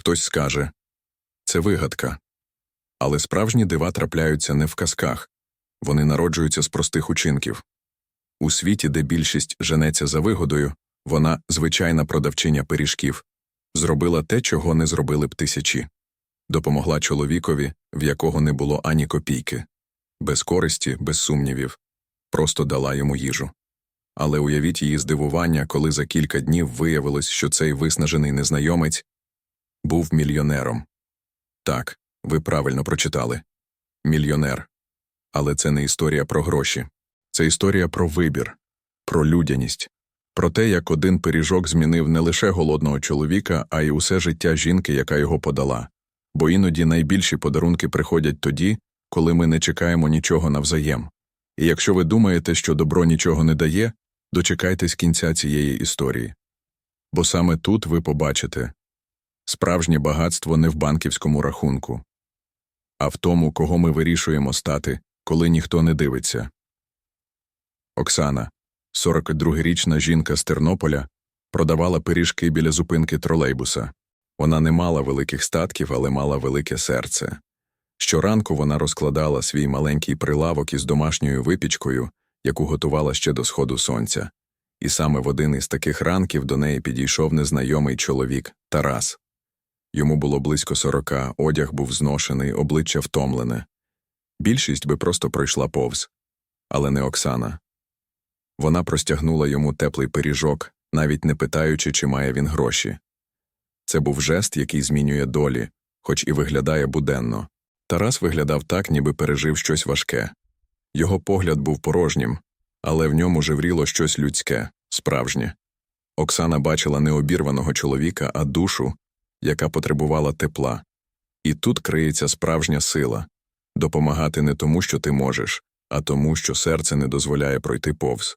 Хтось скаже це вигадка. Але справжні дива трапляються не в казках, вони народжуються з простих учинків. У світі, де більшість женеться за вигодою, вона, звичайна продавчиня пиріжків, зробила те, чого не зробили б тисячі допомогла чоловікові, в якого не було ані копійки, без користі, без сумнівів, просто дала йому їжу. Але уявіть її здивування, коли за кілька днів виявилось, що цей виснажений незнайомець був мільйонером. Так, ви правильно прочитали мільйонер. Але це не історія про гроші, це історія про вибір, про людяність, про те, як один пиріжок змінив не лише голодного чоловіка, а й усе життя жінки, яка його подала. Бо іноді найбільші подарунки приходять тоді, коли ми не чекаємо нічого навзаєм. І якщо ви думаєте, що добро нічого не дає, дочекайтесь кінця цієї історії. Бо саме тут ви побачите справжнє багатство не в банківському рахунку, а в тому, кого ми вирішуємо стати, коли ніхто не дивиться. Оксана, 42-річна жінка з Тернополя, продавала пиріжки біля зупинки тролейбуса. Вона не мала великих статків, але мала велике серце. Щоранку вона розкладала свій маленький прилавок із домашньою випічкою, яку готувала ще до сходу сонця. І саме в один із таких ранків до неї підійшов незнайомий чоловік Тарас. Йому було близько сорока, одяг був зношений, обличчя втомлене. Більшість би просто пройшла повз, але не Оксана. Вона простягнула йому теплий пиріжок, навіть не питаючи, чи має він гроші. Це був жест, який змінює долі, хоч і виглядає буденно. Тарас виглядав так, ніби пережив щось важке. Його погляд був порожнім, але в ньому жевріло щось людське, справжнє. Оксана бачила не обірваного чоловіка, а душу, яка потребувала тепла. І тут криється справжня сила допомагати не тому, що ти можеш, а тому, що серце не дозволяє пройти повз.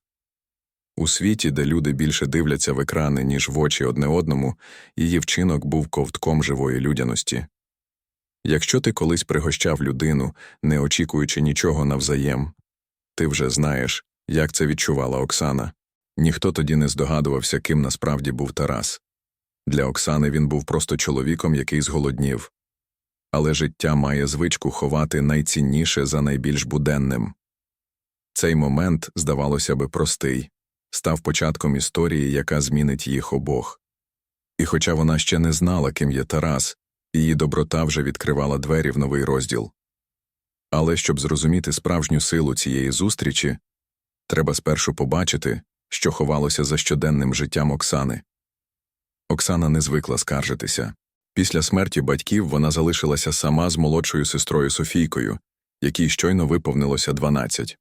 У світі, де люди більше дивляться в екрани, ніж в очі одне одному, її вчинок був ковтком живої людяності. Якщо ти колись пригощав людину, не очікуючи нічого навзаєм, ти вже знаєш, як це відчувала Оксана. Ніхто тоді не здогадувався, ким насправді був Тарас. Для Оксани він був просто чоловіком, який зголоднів. Але життя має звичку ховати найцінніше за найбільш буденним. Цей момент, здавалося би, простий став початком історії, яка змінить їх обох. І хоча вона ще не знала, ким є Тарас, її доброта вже відкривала двері в новий розділ. Але щоб зрозуміти справжню силу цієї зустрічі, треба спершу побачити, що ховалося за щоденним життям Оксани. Оксана не звикла скаржитися. Після смерті батьків вона залишилася сама з молодшою сестрою Софійкою, якій щойно виповнилося 12.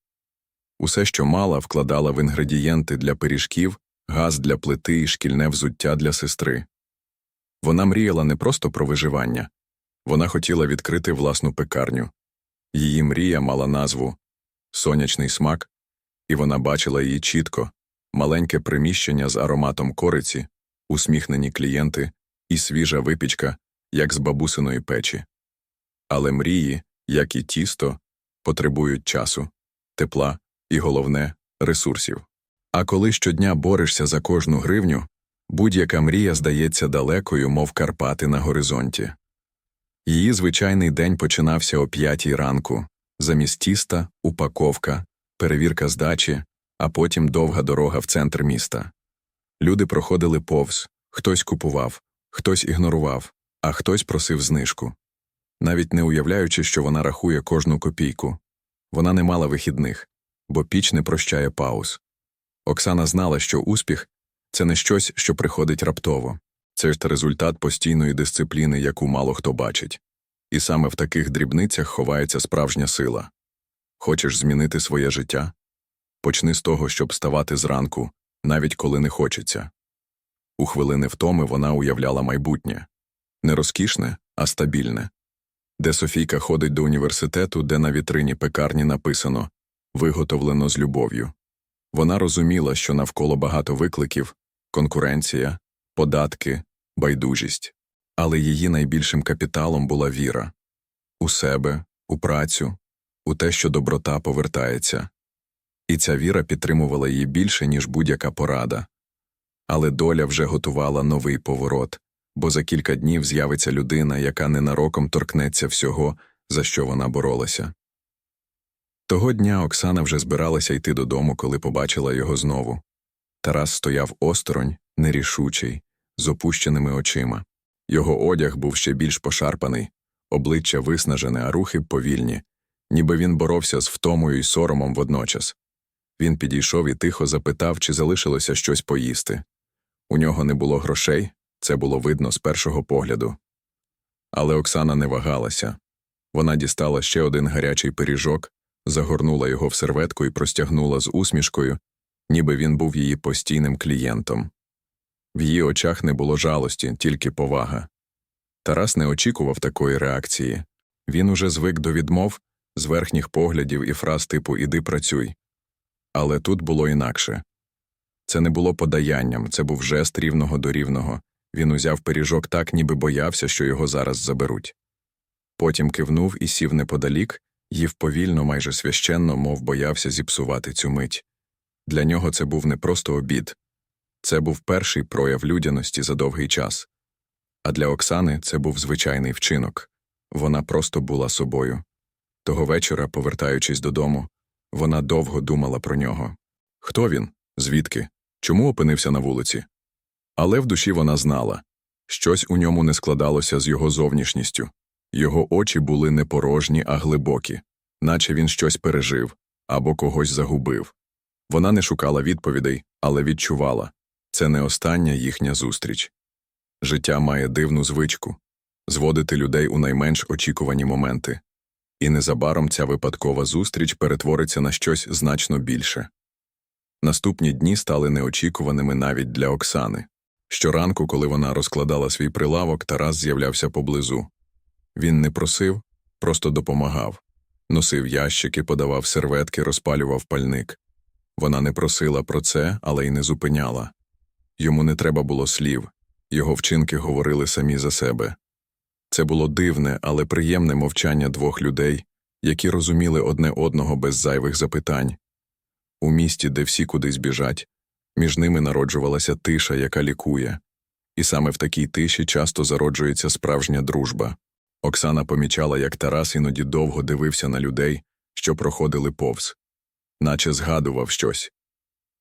Усе, що мала, вкладала в інгредієнти для пиріжків, газ для плити і шкільне взуття для сестри. Вона мріяла не просто про виживання, вона хотіла відкрити власну пекарню. Її мрія мала назву Сонячний смак, і вона бачила її чітко маленьке приміщення з ароматом кориці, усміхнені клієнти і свіжа випічка, як з бабусиної печі. Але мрії, як і тісто, потребують часу, тепла і, головне, ресурсів. А коли щодня борешся за кожну гривню, будь-яка мрія здається далекою, мов Карпати на горизонті. Її звичайний день починався о п'ятій ранку, замість тіста, упаковка, перевірка здачі, а потім довга дорога в центр міста. Люди проходили повз, хтось купував, хтось ігнорував, а хтось просив знижку. Навіть не уявляючи, що вона рахує кожну копійку. Вона не мала вихідних, бо піч не прощає пауз. Оксана знала, що успіх це не щось, що приходить раптово, це ж результат постійної дисципліни, яку мало хто бачить. І саме в таких дрібницях ховається справжня сила. Хочеш змінити своє життя? Почни з того, щоб ставати зранку, навіть коли не хочеться. У хвилини втоми вона уявляла майбутнє не розкішне, а стабільне, де Софійка ходить до університету, де на вітрині пекарні написано виготовлено з любов'ю. Вона розуміла, що навколо багато викликів конкуренція, податки, байдужість, але її найбільшим капіталом була віра у себе, у працю, у те, що доброта повертається. І ця віра підтримувала її більше, ніж будь-яка порада. Але доля вже готувала новий поворот, бо за кілька днів з'явиться людина, яка ненароком торкнеться всього, за що вона боролася. Того дня Оксана вже збиралася йти додому, коли побачила його знову. Тарас стояв осторонь, нерішучий, з опущеними очима. Його одяг був ще більш пошарпаний, обличчя виснажене, а рухи повільні, ніби він боровся з втомою і соромом водночас. Він підійшов і тихо запитав, чи залишилося щось поїсти. У нього не було грошей, це було видно з першого погляду. Але Оксана не вагалася. Вона дістала ще один гарячий пиріжок, загорнула його в серветку і простягнула з усмішкою, ніби він був її постійним клієнтом. В її очах не було жалості, тільки повага. Тарас не очікував такої реакції. Він уже звик до відмов, з верхніх поглядів і фраз типу Іди працюй. Але тут було інакше. Це не було подаянням, це був жест рівного до рівного. Він узяв пиріжок так, ніби боявся, що його зараз заберуть. Потім кивнув і сів неподалік, їв повільно, майже священно, мов боявся зіпсувати цю мить. Для нього це був не просто обід, це був перший прояв людяності за довгий час. А для Оксани це був звичайний вчинок вона просто була собою. Того вечора, повертаючись додому, вона довго думала про нього. Хто він? Звідки? Чому опинився на вулиці? Але в душі вона знала щось у ньому не складалося з його зовнішністю. Його очі були не порожні, а глибокі, наче він щось пережив або когось загубив. Вона не шукала відповідей, але відчувала це не остання їхня зустріч. Життя має дивну звичку зводити людей у найменш очікувані моменти, і незабаром ця випадкова зустріч перетвориться на щось значно більше. Наступні дні стали неочікуваними навіть для Оксани. Щоранку, коли вона розкладала свій прилавок, Тарас з'являвся поблизу. Він не просив, просто допомагав. Носив ящики, подавав серветки, розпалював пальник. Вона не просила про це, але й не зупиняла. Йому не треба було слів, його вчинки говорили самі за себе. Це було дивне, але приємне мовчання двох людей, які розуміли одне одного без зайвих запитань. У місті, де всі кудись біжать, між ними народжувалася тиша, яка лікує, і саме в такій тиші часто зароджується справжня дружба. Оксана помічала, як Тарас іноді довго дивився на людей, що проходили повз, наче згадував щось.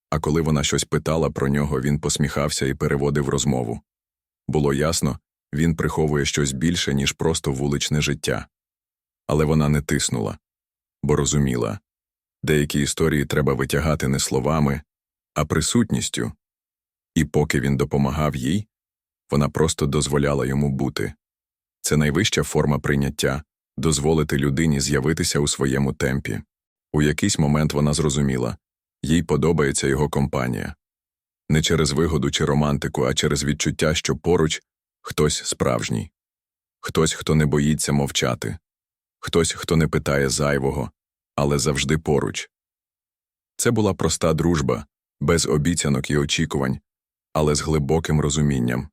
А коли вона щось питала про нього, він посміхався і переводив розмову. Було ясно, він приховує щось більше, ніж просто вуличне життя. Але вона не тиснула, бо розуміла деякі історії треба витягати не словами, а присутністю. І поки він допомагав їй, вона просто дозволяла йому бути. Це найвища форма прийняття дозволити людині з'явитися у своєму темпі. У якийсь момент вона зрозуміла їй подобається його компанія. Не через вигоду чи романтику, а через відчуття, що поруч хтось справжній, хтось, хто не боїться мовчати, хтось, хто не питає зайвого, але завжди поруч. Це була проста дружба, без обіцянок і очікувань, але з глибоким розумінням.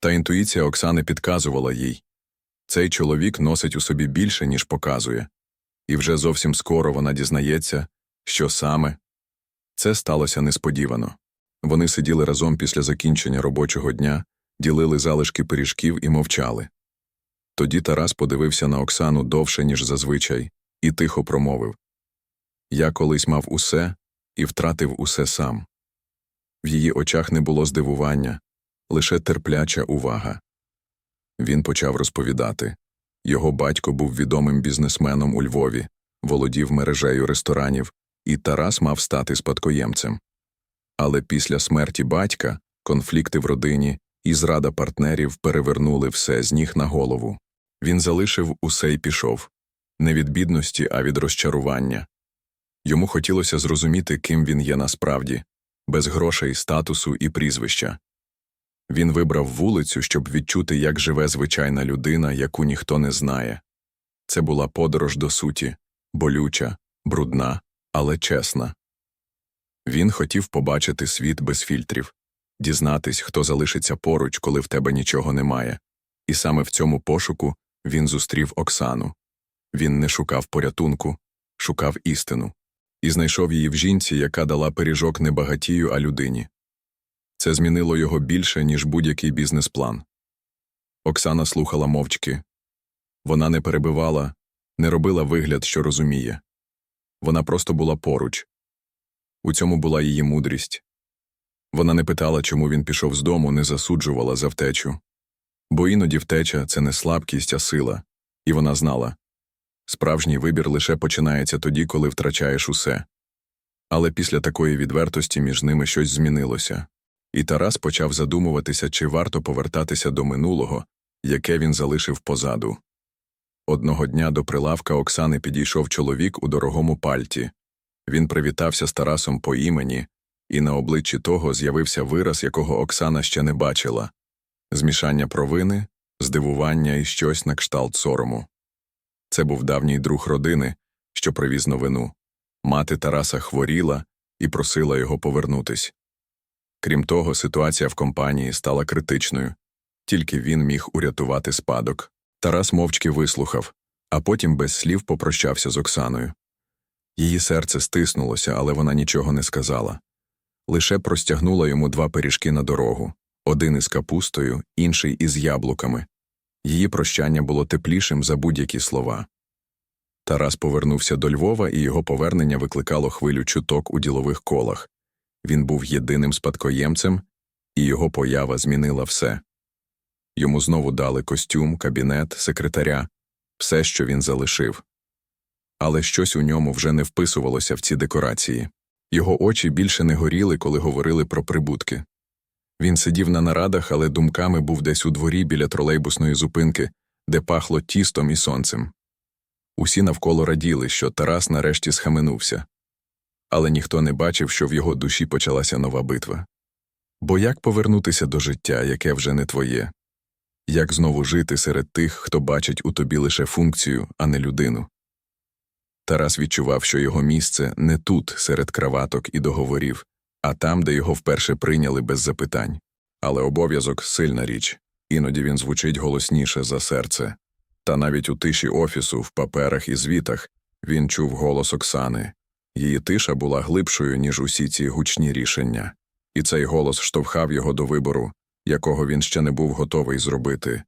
Та інтуїція Оксани підказувала їй цей чоловік носить у собі більше, ніж показує, і вже зовсім скоро вона дізнається, що саме це сталося несподівано. Вони сиділи разом після закінчення робочого дня, ділили залишки пиріжків і мовчали. Тоді Тарас подивився на Оксану довше, ніж зазвичай, і тихо промовив Я колись мав усе і втратив усе сам. В її очах не було здивування, лише терпляча увага. Він почав розповідати його батько був відомим бізнесменом у Львові, володів мережею ресторанів, і Тарас мав стати спадкоємцем. Але після смерті батька, конфлікти в родині і зрада партнерів перевернули все з ніг на голову. Він залишив усе й пішов не від бідності, а від розчарування. Йому хотілося зрозуміти, ким він є насправді, без грошей, статусу і прізвища. Він вибрав вулицю, щоб відчути, як живе звичайна людина, яку ніхто не знає. Це була подорож до суті, болюча, брудна, але чесна. Він хотів побачити світ без фільтрів, дізнатись, хто залишиться поруч, коли в тебе нічого немає. І саме в цьому пошуку він зустрів Оксану. Він не шукав порятунку, шукав істину і знайшов її в жінці, яка дала пиріжок не багатію, а людині. Це змінило його більше, ніж будь-який бізнес-план. Оксана слухала мовчки. Вона не перебивала, не робила вигляд, що розуміє. Вона просто була поруч. У цьому була її мудрість. Вона не питала, чому він пішов з дому, не засуджувала за втечу. Бо іноді втеча це не слабкість, а сила, і вона знала справжній вибір лише починається тоді, коли втрачаєш усе. Але після такої відвертості між ними щось змінилося, і Тарас почав задумуватися, чи варто повертатися до минулого, яке він залишив позаду. Одного дня до прилавка Оксани підійшов чоловік у дорогому пальті. Він привітався з Тарасом по імені, і на обличчі того з'явився вираз, якого Оксана ще не бачила змішання провини, здивування і щось на кшталт сорому. Це був давній друг родини, що привіз новину. Мати Тараса хворіла і просила його повернутись. Крім того, ситуація в компанії стала критичною, тільки він міг урятувати спадок. Тарас мовчки вислухав, а потім без слів попрощався з Оксаною. Її серце стиснулося, але вона нічого не сказала. Лише простягнула йому два пиріжки на дорогу один із капустою, інший із яблуками. Її прощання було теплішим за будь-які слова. Тарас повернувся до Львова, і його повернення викликало хвилю чуток у ділових колах. Він був єдиним спадкоємцем, і його поява змінила все. Йому знову дали костюм, кабінет, секретаря, все, що він залишив. Але щось у ньому вже не вписувалося в ці декорації. Його очі більше не горіли, коли говорили про прибутки. Він сидів на нарадах, але думками був десь у дворі біля тролейбусної зупинки, де пахло тістом і сонцем. Усі навколо раділи, що Тарас нарешті схаменувся. Але ніхто не бачив, що в його душі почалася нова битва. Бо як повернутися до життя, яке вже не твоє? Як знову жити серед тих, хто бачить у тобі лише функцію, а не людину? Тарас відчував, що його місце не тут, серед краваток і договорів, а там, де його вперше прийняли без запитань. Але обов'язок сильна річ, іноді він звучить голосніше за серце. Та навіть у тиші офісу, в паперах і звітах він чув голос Оксани. Її тиша була глибшою, ніж усі ці гучні рішення, і цей голос штовхав його до вибору, якого він ще не був готовий зробити.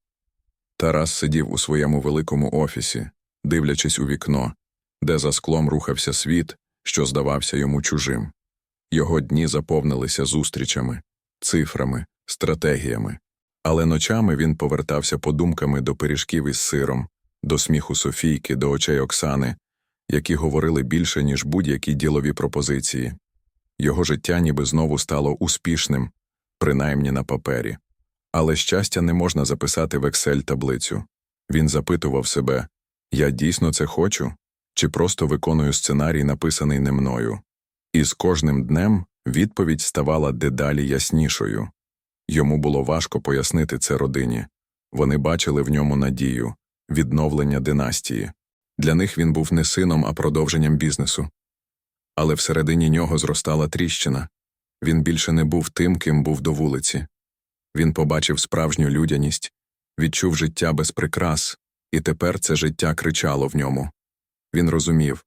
Тарас сидів у своєму великому офісі, дивлячись у вікно, де за склом рухався світ, що здавався йому чужим. Його дні заповнилися зустрічами, цифрами, стратегіями, але ночами він повертався подумками до пиріжків із сиром, до сміху Софійки, до очей Оксани, які говорили більше, ніж будь-які ділові пропозиції. Його життя ніби знову стало успішним, принаймні на папері. Але щастя не можна записати в Excel таблицю. Він запитував себе я дійсно це хочу, чи просто виконую сценарій, написаний не мною. І з кожним днем відповідь ставала дедалі яснішою. Йому було важко пояснити це родині. Вони бачили в ньому надію, відновлення династії. Для них він був не сином, а продовженням бізнесу. Але всередині нього зростала тріщина. Він більше не був тим, ким був до вулиці. Він побачив справжню людяність, відчув життя без прикрас, і тепер це життя кричало в ньому. Він розумів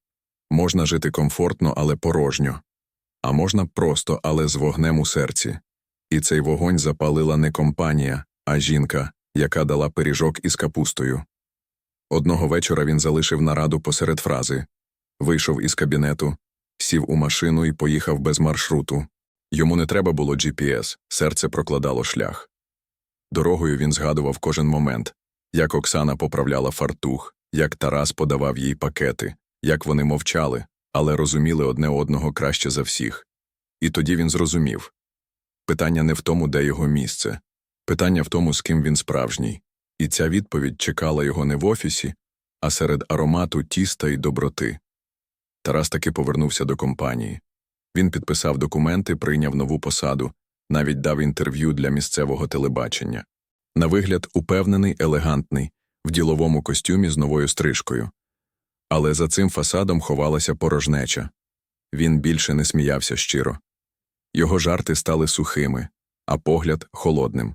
можна жити комфортно, але порожньо, а можна просто, але з вогнем у серці. І цей вогонь запалила не компанія, а жінка, яка дала пиріжок із капустою. Одного вечора він залишив нараду посеред фрази вийшов із кабінету, сів у машину і поїхав без маршруту. Йому не треба було GPS, серце прокладало шлях. Дорогою він згадував кожен момент як Оксана поправляла фартух, як Тарас подавав їй пакети, як вони мовчали, але розуміли одне одного краще за всіх. І тоді він зрозумів питання не в тому, де його місце, питання в тому, з ким він справжній. І ця відповідь чекала його не в офісі, а серед аромату тіста і доброти. Тарас таки повернувся до компанії. Він підписав документи, прийняв нову посаду, навіть дав інтерв'ю для місцевого телебачення. На вигляд, упевнений, елегантний, в діловому костюмі з новою стрижкою. Але за цим фасадом ховалася порожнеча. Він більше не сміявся щиро. Його жарти стали сухими, а погляд холодним.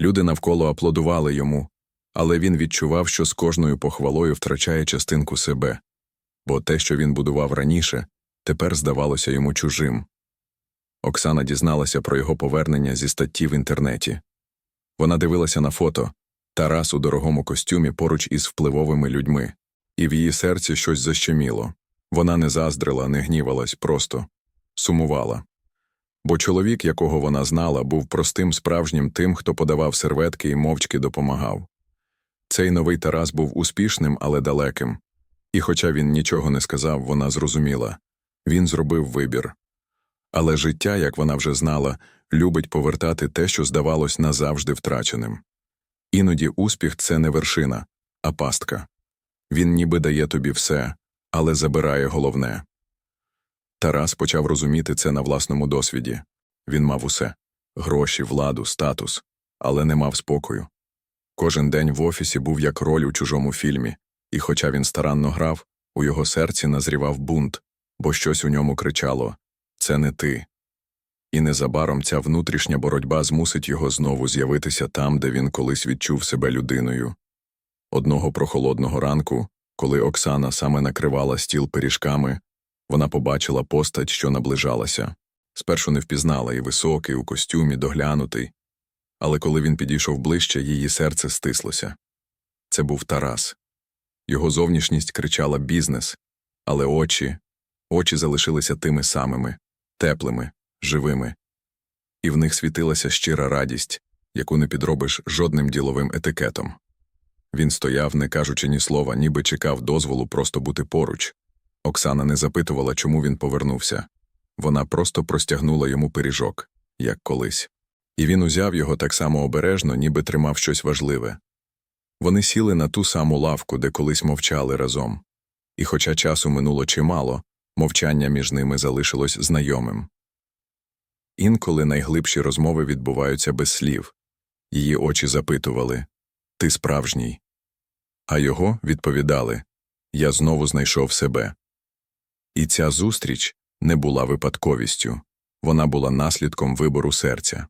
Люди навколо аплодували йому, але він відчував, що з кожною похвалою втрачає частинку себе, бо те, що він будував раніше, тепер здавалося йому чужим. Оксана дізналася про його повернення зі статті в інтернеті. Вона дивилася на фото, Тарас у дорогому костюмі поруч із впливовими людьми, і в її серці щось защеміло. Вона не заздрила, не гнівалась, просто сумувала. Бо чоловік, якого вона знала, був простим справжнім тим, хто подавав серветки і мовчки допомагав. Цей новий Тарас був успішним, але далеким. І хоча він нічого не сказав, вона зрозуміла він зробив вибір. Але життя, як вона вже знала, любить повертати те, що здавалось назавжди втраченим. Іноді успіх це не вершина, а пастка. Він ніби дає тобі все, але забирає головне. Тарас почав розуміти це на власному досвіді. Він мав усе гроші, владу, статус, але не мав спокою. Кожен день в офісі був як роль у чужому фільмі, і, хоча він старанно грав, у його серці назрівав бунт, бо щось у ньому кричало Це не ти. І незабаром ця внутрішня боротьба змусить його знову з'явитися там, де він колись відчув себе людиною. Одного прохолодного ранку, коли Оксана саме накривала стіл пиріжками, вона побачила постать, що наближалася. Спершу не впізнала і високий, у костюмі, доглянутий. Але коли він підійшов ближче, її серце стислося. Це був Тарас. Його зовнішність кричала бізнес, але очі, очі залишилися тими самими, теплими, живими. І в них світилася щира радість, яку не підробиш жодним діловим етикетом. Він стояв, не кажучи ні слова, ніби чекав дозволу просто бути поруч. Оксана не запитувала, чому він повернувся. Вона просто простягнула йому пиріжок, як колись. І він узяв його так само обережно, ніби тримав щось важливе. Вони сіли на ту саму лавку, де колись мовчали разом. І хоча часу минуло чимало, мовчання між ними залишилось знайомим. Інколи найглибші розмови відбуваються без слів. Її очі запитували Ти справжній. А його відповідали Я знову знайшов себе. І ця зустріч не була випадковістю, вона була наслідком вибору серця.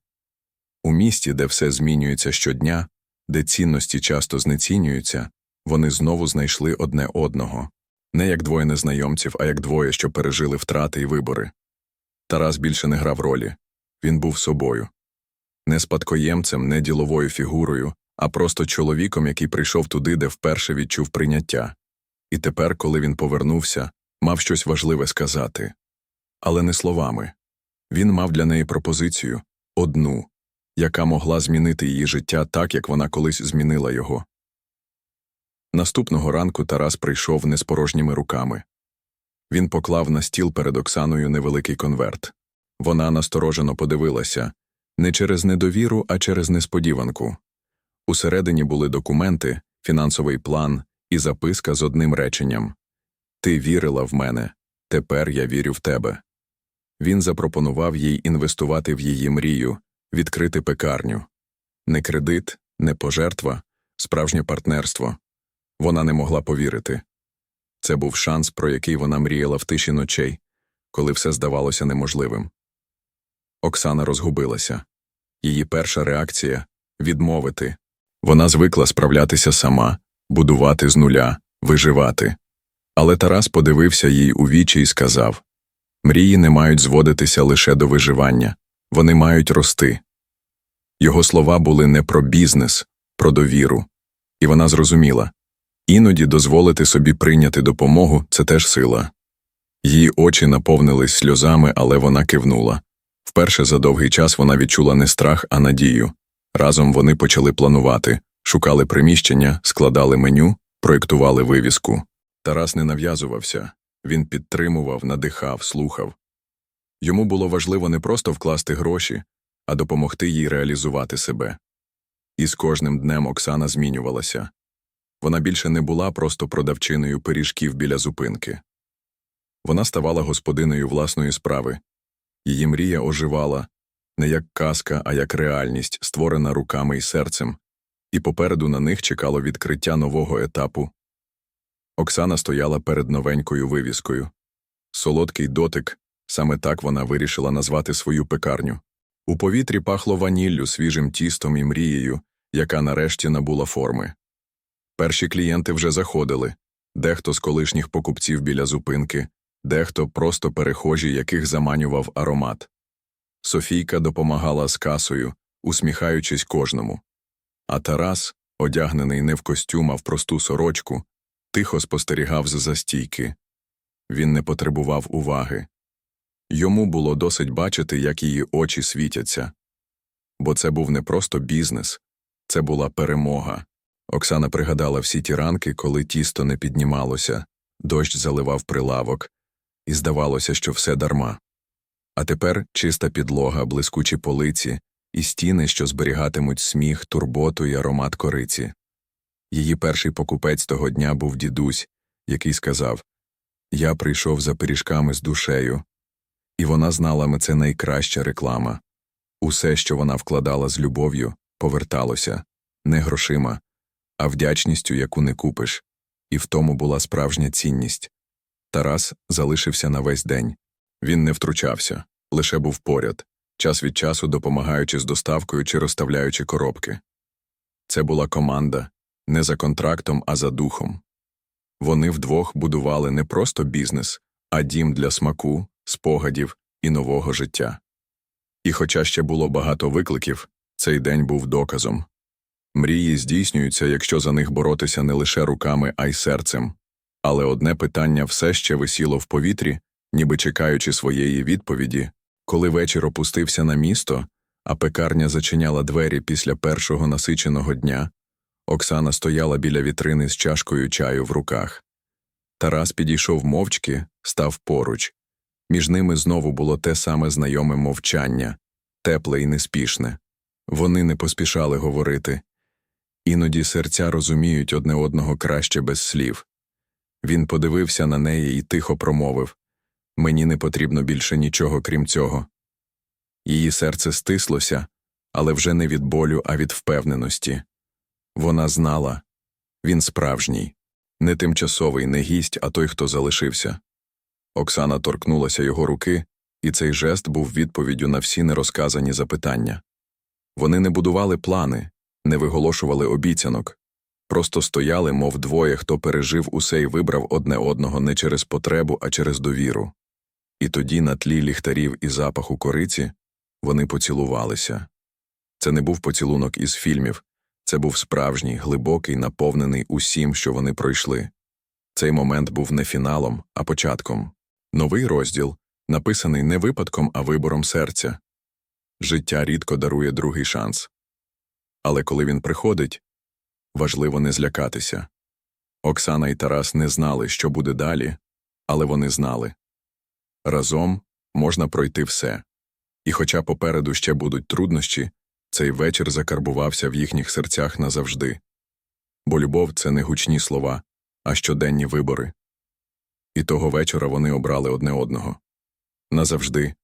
У місті, де все змінюється щодня, де цінності часто знецінюються, вони знову знайшли одне одного не як двоє незнайомців, а як двоє, що пережили втрати і вибори. Тарас більше не грав ролі він був собою. Не спадкоємцем, не діловою фігурою, а просто чоловіком, який прийшов туди, де вперше відчув прийняття. І тепер, коли він повернувся, мав щось важливе сказати. Але не словами. Він мав для неї пропозицію одну, яка могла змінити її життя так, як вона колись змінила його. Наступного ранку Тарас прийшов не з порожніми руками. Він поклав на стіл перед Оксаною невеликий конверт. Вона насторожено подивилася не через недовіру, а через несподіванку. Усередині були документи, фінансовий план і записка з одним реченням Ти вірила в мене, тепер я вірю в тебе. Він запропонував їй інвестувати в її мрію, відкрити пекарню. Не кредит, не пожертва, справжнє партнерство. Вона не могла повірити. Це був шанс, про який вона мріяла в тиші ночей, коли все здавалося неможливим. Оксана розгубилася. Її перша реакція відмовити. Вона звикла справлятися сама, будувати з нуля, виживати. Але Тарас подивився їй у вічі і сказав Мрії не мають зводитися лише до виживання, вони мають рости. Його слова були не про бізнес, про довіру, і вона зрозуміла іноді дозволити собі прийняти допомогу це теж сила. Її очі наповнились сльозами, але вона кивнула. Вперше за довгий час вона відчула не страх, а надію. Разом вони почали планувати, шукали приміщення, складали меню, проєктували вивіску. Тарас не нав'язувався, він підтримував, надихав, слухав. Йому було важливо не просто вкласти гроші, а допомогти їй реалізувати себе. І з кожним днем Оксана змінювалася. Вона більше не була просто продавчиною пиріжків біля зупинки. Вона ставала господиною власної справи. Її мрія оживала не як казка, а як реальність, створена руками і серцем, і попереду на них чекало відкриття нового етапу. Оксана стояла перед новенькою вивіскою. Солодкий дотик, саме так вона вирішила назвати свою пекарню. У повітрі пахло ваніллю, свіжим тістом і мрією, яка нарешті набула форми. Перші клієнти вже заходили дехто з колишніх покупців біля зупинки, дехто просто перехожі, яких заманював аромат. Софійка допомагала з касою, усміхаючись кожному. А Тарас, одягнений не в костюм, а в просту сорочку, тихо спостерігав з застійки. Він не потребував уваги. Йому було досить бачити, як її очі світяться. Бо це був не просто бізнес, це була перемога. Оксана пригадала всі ті ранки, коли тісто не піднімалося, дощ заливав прилавок, і здавалося, що все дарма. А тепер чиста підлога, блискучі полиці і стіни, що зберігатимуть сміх, турботу і аромат кориці. Її перший покупець того дня був дідусь, який сказав Я прийшов за пиріжками з душею. І вона знала, це найкраща реклама. Усе, що вона вкладала з любов'ю, поверталося не грошима, а вдячністю, яку не купиш, і в тому була справжня цінність. Тарас залишився на весь день. Він не втручався, лише був поряд, час від часу допомагаючи з доставкою чи розставляючи коробки. Це була команда не за контрактом, а за духом. Вони вдвох будували не просто бізнес, а дім для смаку, спогадів і нового життя. І хоча ще було багато викликів, цей день був доказом. Мрії здійснюються, якщо за них боротися не лише руками, а й серцем. Але одне питання все ще висіло в повітрі, ніби чекаючи своєї відповіді, коли вечір опустився на місто, а пекарня зачиняла двері після першого насиченого дня, Оксана стояла біля вітрини з чашкою чаю в руках. Тарас підійшов мовчки, став поруч. Між ними знову було те саме знайоме мовчання, тепле і неспішне. Вони не поспішали говорити. Іноді серця розуміють одне одного краще без слів. Він подивився на неї і тихо промовив Мені не потрібно більше нічого, крім цього. Її серце стислося, але вже не від болю, а від впевненості. Вона знала він справжній, не тимчасовий, не гість, а той, хто залишився. Оксана торкнулася його руки, і цей жест був відповіддю на всі нерозказані запитання. Вони не будували плани, не виголошували обіцянок, просто стояли, мов двоє, хто пережив усе і вибрав одне одного не через потребу, а через довіру. І тоді, на тлі ліхтарів і запаху кориці, вони поцілувалися. Це не був поцілунок із фільмів, це був справжній, глибокий, наповнений усім, що вони пройшли. Цей момент був не фіналом, а початком. Новий розділ, написаний не випадком, а вибором серця. Життя рідко дарує другий шанс. Але коли він приходить, важливо не злякатися. Оксана і Тарас не знали, що буде далі, але вони знали. Разом можна пройти все. І хоча попереду ще будуть труднощі, цей вечір закарбувався в їхніх серцях назавжди. Бо любов це не гучні слова, а щоденні вибори. І того вечора вони обрали одне одного назавжди,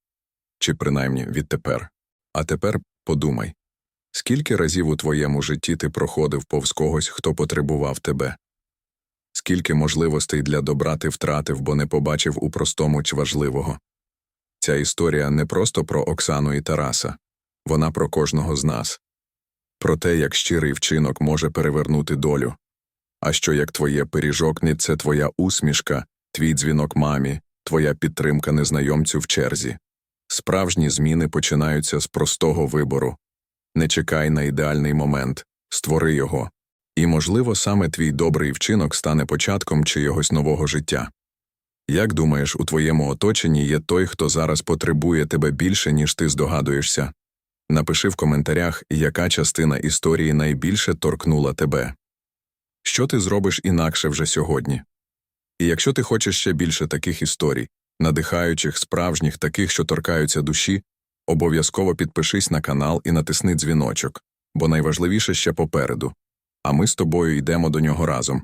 чи принаймні відтепер. А тепер подумай скільки разів у твоєму житті ти проходив повз когось, хто потребував тебе? Скільки можливостей для добра ти втратив, бо не побачив у простому чи важливого? Ця історія не просто про Оксану і Тараса, вона про кожного з нас, про те, як щирий вчинок може перевернути долю. А що як твоє пиріжокне це твоя усмішка, твій дзвінок мамі, твоя підтримка незнайомцю в черзі. Справжні зміни починаються з простого вибору. Не чекай на ідеальний момент, створи його. І, можливо, саме твій добрий вчинок стане початком чийогось нового життя. Як думаєш, у твоєму оточенні є той, хто зараз потребує тебе більше, ніж ти здогадуєшся? Напиши в коментарях, яка частина історії найбільше торкнула тебе. Що ти зробиш інакше вже сьогодні? І якщо ти хочеш ще більше таких історій, надихаючих, справжніх, таких, що торкаються душі, обов'язково підпишись на канал і натисни дзвіночок, бо найважливіше ще попереду. А ми з тобою йдемо до нього разом.